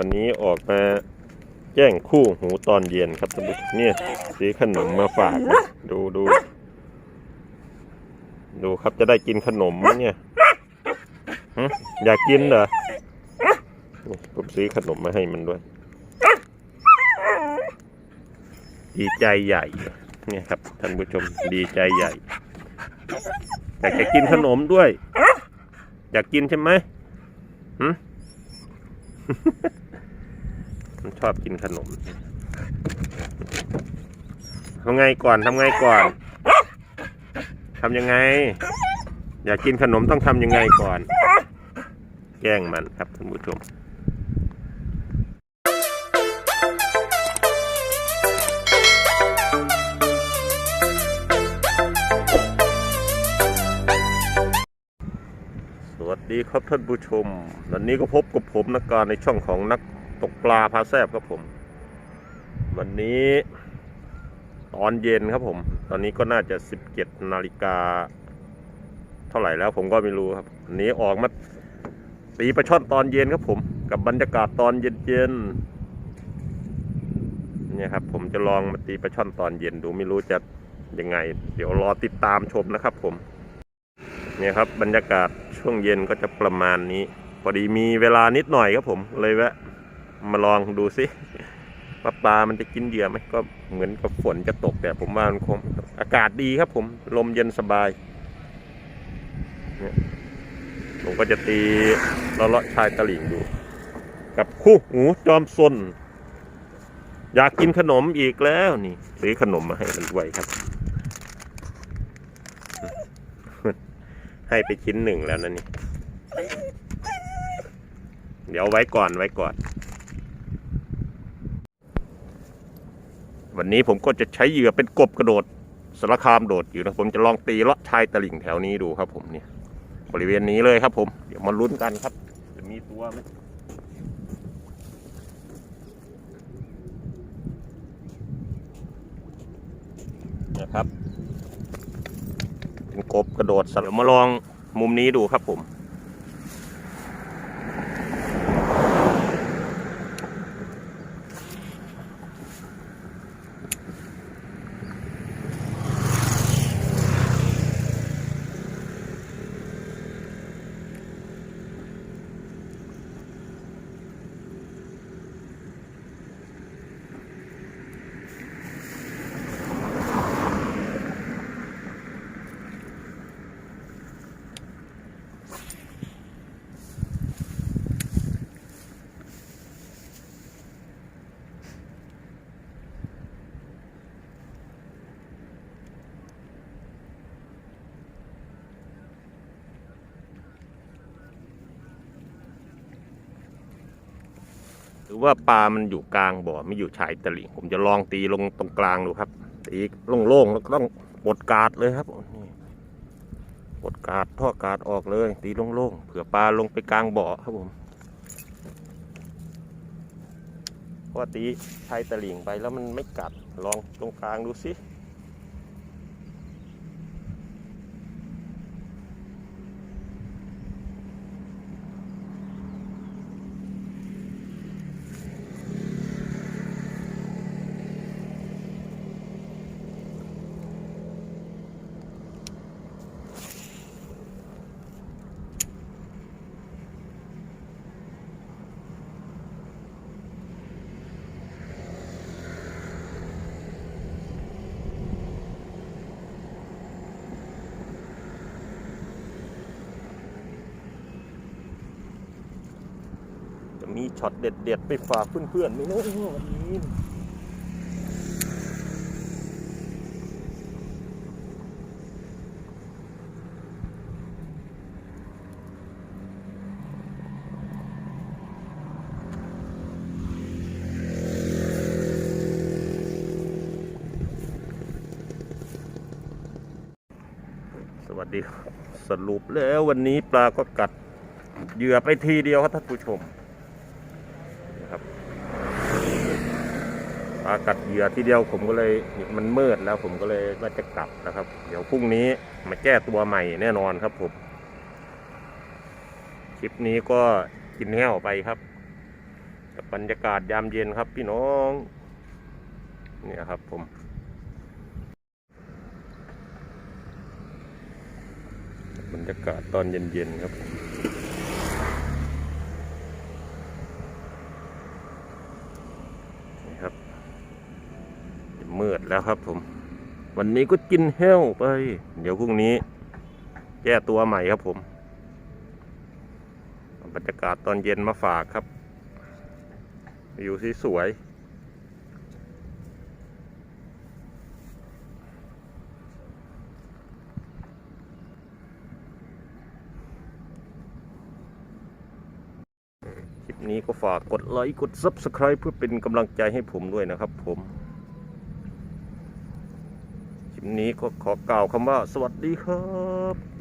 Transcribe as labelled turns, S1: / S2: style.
S1: วันนี้ออกมาแจ้งคู่หูตอนเย็นครับท่านผู้ชมเนี่ยซื้อขนมมาฝากนะดูดู ดูครับจะได้กินขนมไหมเนี่ยหึอยากกินเหรอนี่ผมซื้อขนมมาให้มันด้วย ดีใจใหญ่เนี่ยครับท่านผู้ชมดีใจใหญ่อยากจะกินขนมด้วย อยากกินใช่ไหมหืมมัน ชอบกินขนมทำไงก่อนทำไงก่อนทำยังไง อยากกินขนมต้องทำยังไงก่อน แกล้งมันครับท่านผู้ชมสวัสดีครับท่านผู้ชม วันนี้ก็พบกับผมนักการในช่องของนัก ตกปลาพาแซบครับผม วันนี้ตอนเย็นครับผม ตอนนี้ก็น่าจะ17นาฬิกา เท่าไหร่แล้วผมก็ไม่รู้ครับวันนี้ออกมาตีปลาช่อนตอนเย็นครับผม กับบรรยากาศตอนเย็นๆเนี่ยครับ ผมจะลองมาตีปลาช่อนตอนเย็นดูไม่รู้จะยังไง เดี๋ยวรอติดตามชมนะครับผมเนี่ยครับบรรยากาศช่วงเย็นก็จะประมาณนี้ พอดีมีเวลานิดหน่อยครับผมเลยแวะ มาลองดูสิว่าปลามันจะกินเหยื่อไหมก็เหมือนกับฝนจะตกแต่ผมว่ามันคงอากาศดีครับผมลมเย็นสบายเนี่ยผมก็จะตีเลาะๆชายตะลิ่งดู กับคู่หูจอมซนอยากกินขนมอีกแล้วนี่ซื้อขนมมาให้มันด้วยครับ ให้ไปชิ้นหนึ่งแล้วนะนี่ เดี๋ยวไว้ก่อนไว้ก่อน วันนี้ผมก็จะใช้เหยื่อเป็นกบกระโดดสารคามโดดอยู่นะผมจะลองตีเลาะชายตลิ่งแถวนี้ดูครับผมเนี่ยบริเวณนี้เลยครับผมเดี๋ยวมาลุ้นกันครับ จะมีตัวไหมนะครับ เป็นกบกระโดดสลับมาลองมุมนี้ดูครับผม หรือว่าปลามันอยู่กลางบ่อไม่อยู่ชายตลิ่งผมจะลองตีลงตรงกลางดูครับตีโล่งๆแล้วก็ต้องปลดกาดเลยครับนี่ปลดกาดท่อกาดออกเลย ตีโล่งๆเผื่อปลาลงไปกลางบ่อครับผมเพราะตีชายตลิ่งไปแล้วมันไม่กัดลองตรงกลางดูสิ มีช็อตเด็ด ๆ ไปฝากเพื่อนๆไมเนอะวันนี้สวัสดีสรุปแล้ววันนี้ปลาก็กัดเหยื่อไปทีเดียวครับท่านผู้ชมนะครับ ปลากัดเหยื่อทีเดียวผมก็เลยมันมืดแล้วผมก็เลยว่าจะกลับนะครับ เดี๋ยวพรุ่งนี้มาแก้ตัวใหม่แน่นอนครับผมคลิปนี้ก็กินแห้วไปครับบบรรยากาศยามเย็นครับพี่น้องเนี่ยครับผมบรรยากาศตอนเย็นๆครับ นี่ครับมืด แล้วครับผม วันนี้ก็กินแห้วไป เดี๋ยวพรุ่งนี้ แก้ตัวใหม่ครับผม บรรยากาศตอนเย็นมาฝากครับวิวที่สวยคลิปนี้ก็ฝากกดไลค์ กด Subscribe เพื่อเป็นกำลังใจให้ผมด้วยนะครับผม คลิปนี้ก็ขอกล่าวคำว่าสวัสดีครับ